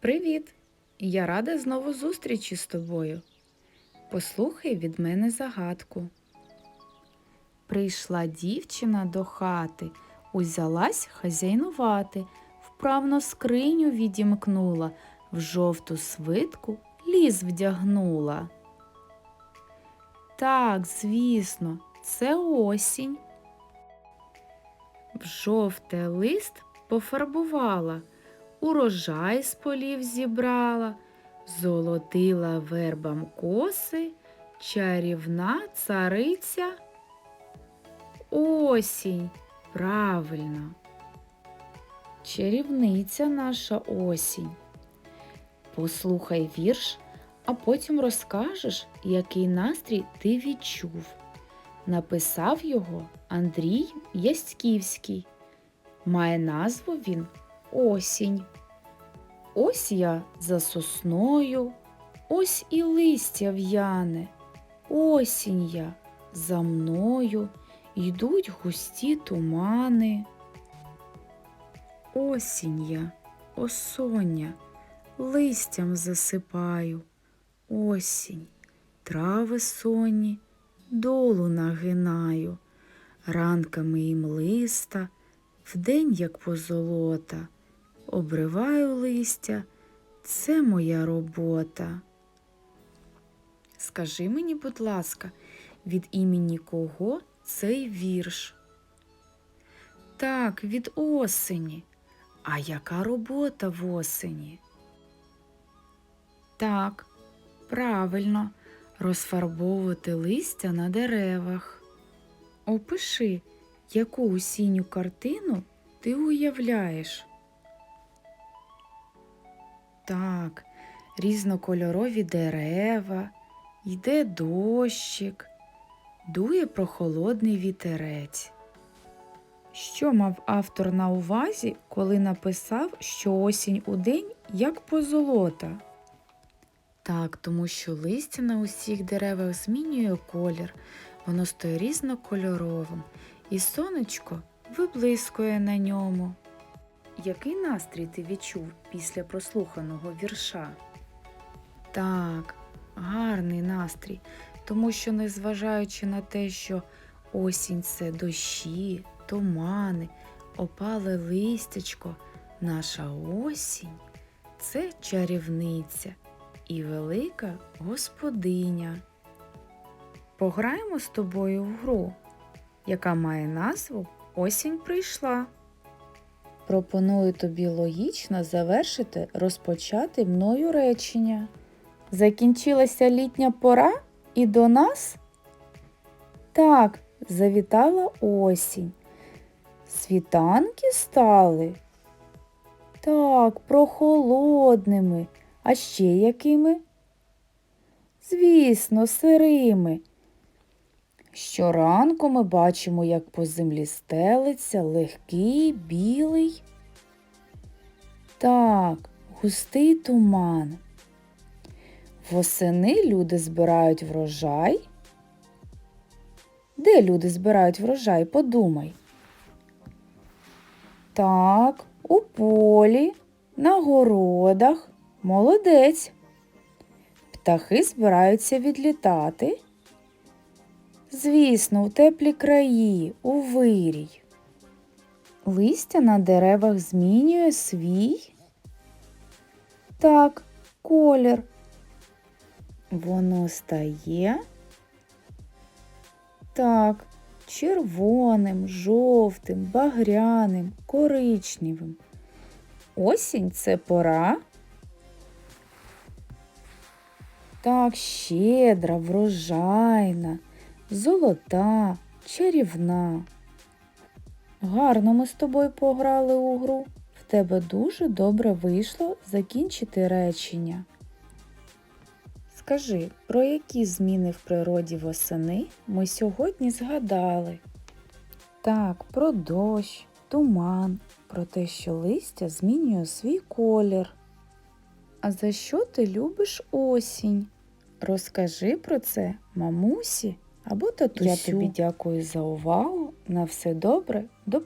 Привіт! Я рада знову зустрічі з тобою. Послухай від мене загадку. Прийшла дівчина до хати, узялась хазяйнувати, вправно скриню відімкнула, в жовту свитку ліс вдягнула. Так, звісно, це осінь. В жовте лист пофарбувала, урожай з полів зібрала, золотила вербам коси, чарівна цариця. Осінь, правильно. Чарівниця наша осінь. Послухай вірш, а потім розкажеш, який настрій ти відчув. Написав його Андрій Яськівський. Має назву він Осінь. Ось я за сосною, ось і листя в'яне. Осінь я за мною йдуть густі тумани. Осінь я, осоння, листям засипаю. Осінь, трави сонні, долу нагинаю, ранками їм листа, вдень, як позолота, обриваю листя, це моя робота. Скажи мені, будь ласка, від імені кого цей вірш? Так, від осені. А яка робота в осені? Так, правильно, розфарбовувати листя на деревах. Опиши, яку осінню картину ти уявляєш. Так, різнокольорові дерева, йде дощик, дує прохолодний вітерець. Що мав автор на увазі, коли написав, що осінь у день як позолота? Так, тому що листя на усіх деревах змінює колір, воно стає різнокольоровим, і сонечко виблискує на ньому. Який настрій ти відчув після прослуханого вірша? Так, гарний настрій, тому що, незважаючи на те, що осінь це дощі, тумани, опале листячко, наша осінь це чарівниця і велика господиня. Пограємо з тобою в гру, яка має назву Осінь прийшла. Пропоную тобі логічно завершити розпочати мною речення. Закінчилася літня пора і до нас? Так, завітала осінь. Світанки стали? Так, прохолодними. А ще якими? Звісно, сирими. Щоранку ми бачимо, як по землі стелиться легкий, білий. Так, густий туман. Восени люди збирають врожай. Де люди збирають врожай? Подумай. Так, у полі, на городах. Молодець. Птахи збираються відлітати. Звісно, у теплі краї, у вирій. Листя на деревах змінює свій. Так, колір. Воно стає. Так, червоним, жовтим, багряним, коричневим. Осінь це пора. Так, щедра, врожайна, золота, чарівна. Гарно ми з тобою пограли у гру. В тебе дуже добре вийшло закінчити речення. Скажи, про які зміни в природі восени ми сьогодні згадали? Так, про дощ, туман, про те, що листя змінює свій колір. А за що ти любиш осінь? Розкажи про це мамусі або татусю. Я тобі дякую за увагу. На все добре. До